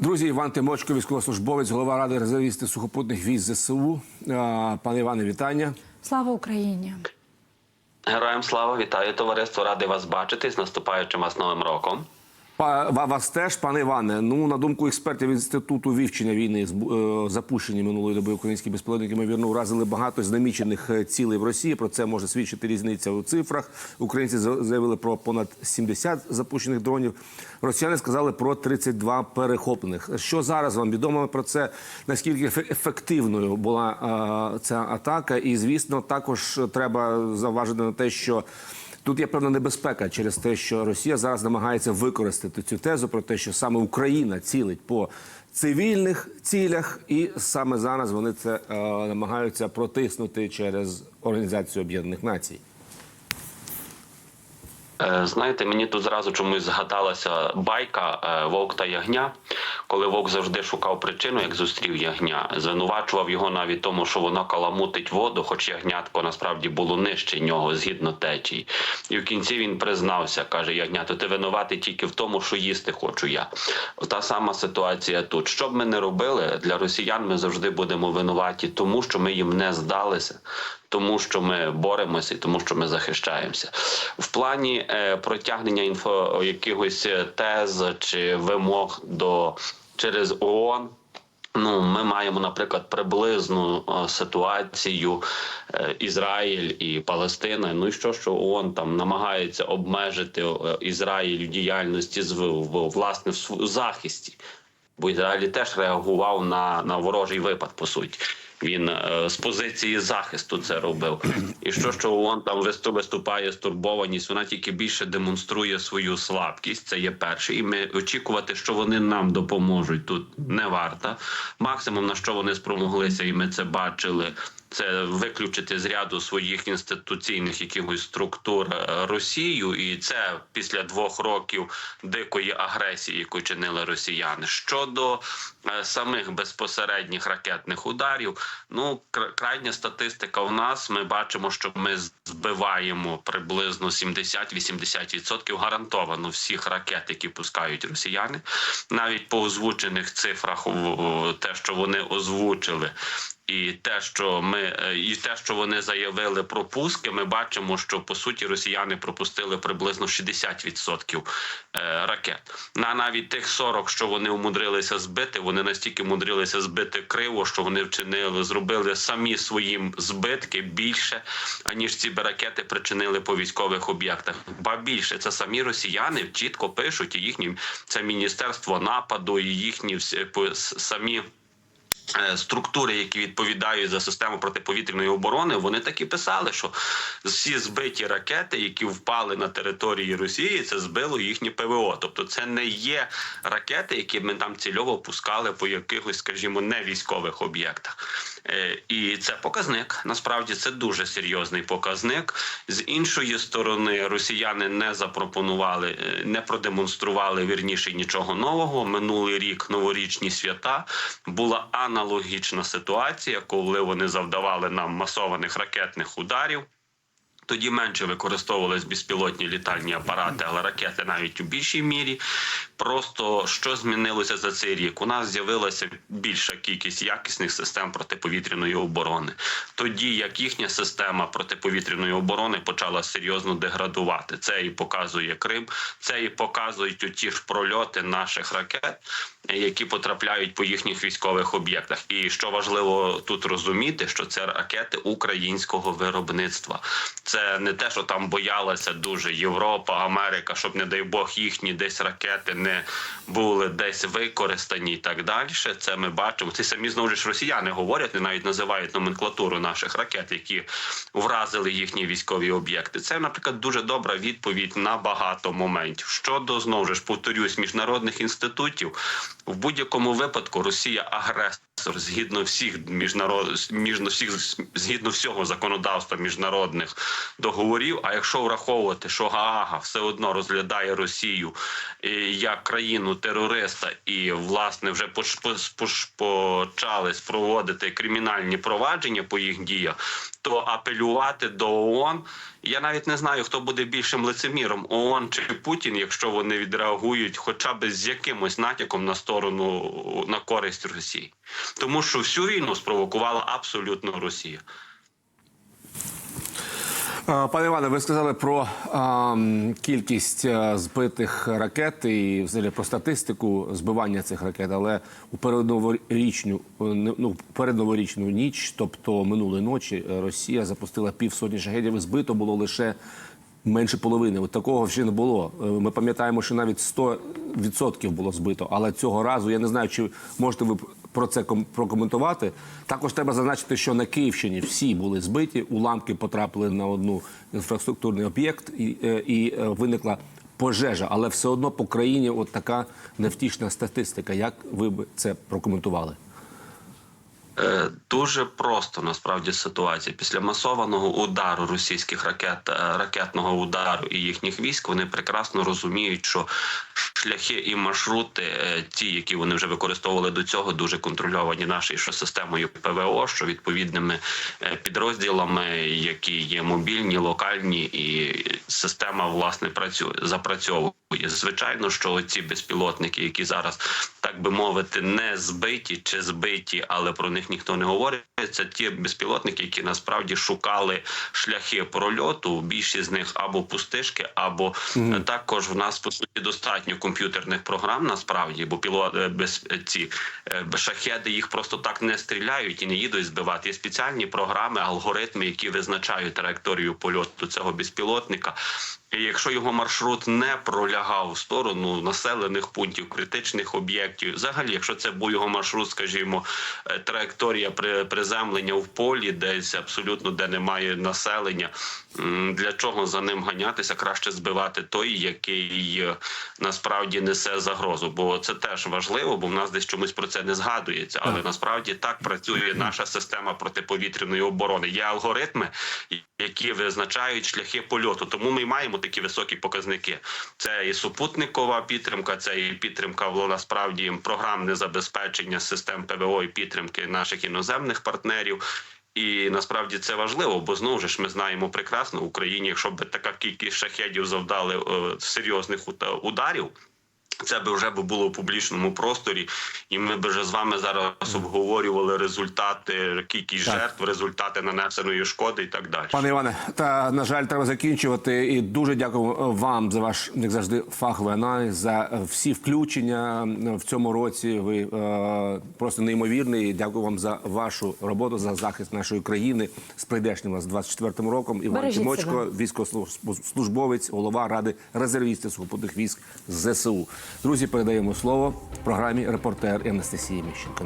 Друзі, Іван Тимочко, військовослужбовець, голова ради резервістів сухопутних військ ЗСУ. Пане Іване, вітання. Слава Україні! Героям слава, вітаю товариство. Радий вас бачити з наступаючим вас новим роком. Вас теж, пане Іване. Ну на думку експертів інституту вивчення війни, е, запущені минулої доби українські безпілотники, ймовірно, уразили багато з намічених е, цілей в Росії. Про це може свідчити різниця у цифрах. Українці заявили про понад 70 запущених дронів. Росіяни сказали про 32 перехоплених. Що зараз вам відомо про це? Наскільки ефе- ефективною була е, ця атака? І звісно, також треба заважити на те, що. Тут є певна небезпека через те, що Росія зараз намагається використати цю тезу про те, що саме Україна цілить по цивільних цілях, і саме зараз вони це е, намагаються протиснути через Організацію Об'єднаних Націй. Е, Знаєте, мені тут зразу чомусь згадалася байка е, Вовк та Ягня, коли Вовк завжди шукав причину, як зустрів ягня. Звинувачував його навіть тому, що воно каламутить воду, хоч ягнятко насправді було нижче нього згідно течії. І в кінці він признався, каже Ягнято, ти винуватий тільки в тому, що їсти хочу я. Та сама ситуація тут. Що б ми не робили для росіян, ми завжди будемо винуваті, тому що ми їм не здалися. Тому що ми боремося і тому, що ми захищаємося в плані е, протягнення інфо якихось тез чи вимог до через ООН. Ну, ми маємо, наприклад, приблизну е, ситуацію е, Ізраїль і Палестина. Ну і що, що ООН там намагається обмежити е, Ізраїль в діяльності з власне в захисті, бо Ізраїль теж реагував на, на ворожий випад, по суті. Він е, з позиції захисту це робив. І що, що ООН там висту- виступає стурбованість, вона тільки більше демонструє свою слабкість. Це є перше. І ми очікувати, що вони нам допоможуть тут не варто. Максимум на що вони спромоглися, і ми це бачили. Це виключити з ряду своїх інституційних якихось структур е, Росію, і це після двох років дикої агресії, яку чинили росіяни. Щодо е, самих безпосередніх ракетних ударів, ну кра- крайня статистика в нас. Ми бачимо, що ми збиваємо приблизно 70-80% гарантовано всіх ракет, які пускають росіяни. Навіть по озвучених цифрах, те, що вони озвучили. І те, що ми е, і те, що вони заявили про пуски, ми бачимо, що по суті росіяни пропустили приблизно 60% е, ракет. На навіть тих 40, що вони умудрилися збити, вони настільки умудрилися збити криво, що вони вчинили, зробили самі своїм збитки більше, аніж ці ракети причинили по військових об'єктах. Ба більше це самі росіяни чітко пишуть і їхні це міністерство нападу, і їхні всі по- самі. Е, Структури, які відповідають за систему протиповітряної оборони, вони так і писали, що всі збиті ракети, які впали на території Росії, це збило їхнє ПВО. Тобто, це не є ракети, які ми там цільово пускали по якихось, скажімо, не військових об'єктах. Е, І це показник. Насправді це дуже серйозний показник. З іншої сторони, росіяни не запропонували, е, не продемонстрували вірніше нічого нового. Минулий рік новорічні свята була аналогічна ситуація, коли вони завдавали нам масованих ракетних ударів. Тоді менше використовувались безпілотні літальні апарати, але ракети навіть у більшій мірі. Просто що змінилося за цей рік? У нас з'явилася більша кількість якісних систем протиповітряної оборони. Тоді як їхня система протиповітряної оборони почала серйозно деградувати. Це і показує Крим, це і показують ті ж прольоти наших ракет, які потрапляють по їхніх військових об'єктах. І що важливо тут розуміти, що це ракети українського виробництва. Це не те, що там боялася дуже Європа, Америка, щоб, не дай Бог, їхні десь ракети не були десь використані і так далі. Це ми бачимо. Це самі знову ж росіяни говорять, не навіть називають номенклатуру наших ракет, які вразили їхні військові об'єкти. Це, наприклад, дуже добра відповідь на багато моментів. Щодо знову ж повторюсь, міжнародних інститутів в будь-якому випадку Росія агресор. Згідно всіх міжнарод міжно всіх згідно всього законодавства міжнародних договорів. А якщо враховувати, що Гаага все одно розглядає Росію е, як країну терориста, і власне вже почали проводити кримінальні провадження по їх діях, то апелювати до ООН, я навіть не знаю, хто буде більшим лицеміром ООН чи Путін, якщо вони відреагують, хоча б з якимось натяком на сторону на користь Росії, тому що всю війну спровокувала абсолютно Росія. Е, Пане Іване, ви сказали про а, кількість е, збитих ракет і взагалі про статистику збивання цих ракет, але у передноворічну е, ну, передноворічну ніч, тобто минулої ночі, Росія запустила півсотні шахедів. і Збито було лише менше половини. От такого ще не було. Е, Ми пам'ятаємо, що навіть 100% було збито. Але цього разу я не знаю, чи можете ви про це ком- прокоментувати. Також треба зазначити, що на Київщині всі були збиті, уламки потрапили на одну інфраструктурний об'єкт, і, е, і е, виникла пожежа. Але все одно по країні от така невтішна статистика. Як ви б це прокоментували? Е, Дуже просто насправді ситуація. Після масованого удару російських ракет, е, ракетного удару і їхніх військ, вони прекрасно розуміють, що шляхи і маршрути, е, ті, які вони вже використовували до цього, дуже контрольовані нашою що системою ПВО, що відповідними підрозділами, які є мобільні, локальні, і система власне працює запрацьовує. Звичайно, що ці безпілотники, які зараз так би мовити, не збиті чи збиті, але про них ніхто не говорить. Це ті безпілотники, які насправді шукали шляхи прольоту. Більшість з них або пустишки, або е, також в нас по суті достатньо комп'ютерних програм. Насправді, бо пілот е, без е, ці шахеди їх просто так не стріляють і не їдуть збивати. Є спеціальні програми, алгоритми, які визначають траєкторію польоту цього безпілотника. І якщо його маршрут не пролягав в сторону населених пунктів, критичних об'єктів, взагалі, якщо це був його маршрут, скажімо, е, траєкторія при приземлення в полі, десь абсолютно де немає населення, для чого за ним ганятися? Краще збивати той, який е, насправді несе загрозу. Бо це теж важливо, бо в нас десь чомусь про це не згадується. Але насправді так працює наша система протиповітряної оборони. Є алгоритми, які визначають шляхи польоту. Тому ми маємо такі високі показники. Це і супутникова підтримка, це і підтримка в насправді програмне забезпечення систем ПВО і підтримки наших іноземних партнерів. І насправді це важливо, бо знову ж ми знаємо прекрасно в Україні, якщо б така кількість шахедів завдали е, серйозних ударів. Це би вже було в публічному просторі, і ми б вже з вами зараз обговорювали результати, кількість Так. жертв, результати нанесеної шкоди і так далі. Пане Іване, та на жаль, треба закінчувати. І дуже дякую вам за ваш як завжди фаховий аналіз, за всі включення в цьому році. Ви е, просто неймовірний. І Дякую вам за вашу роботу за захист нашої країни з прийдешнім вас 24-м роком. Іван Бережіть Тимочко, військовослужбовець, голова ради резервістів сухопутних військ ЗСУ. Друзі, передаємо слово в програмі репортер Анастасії Міщенко.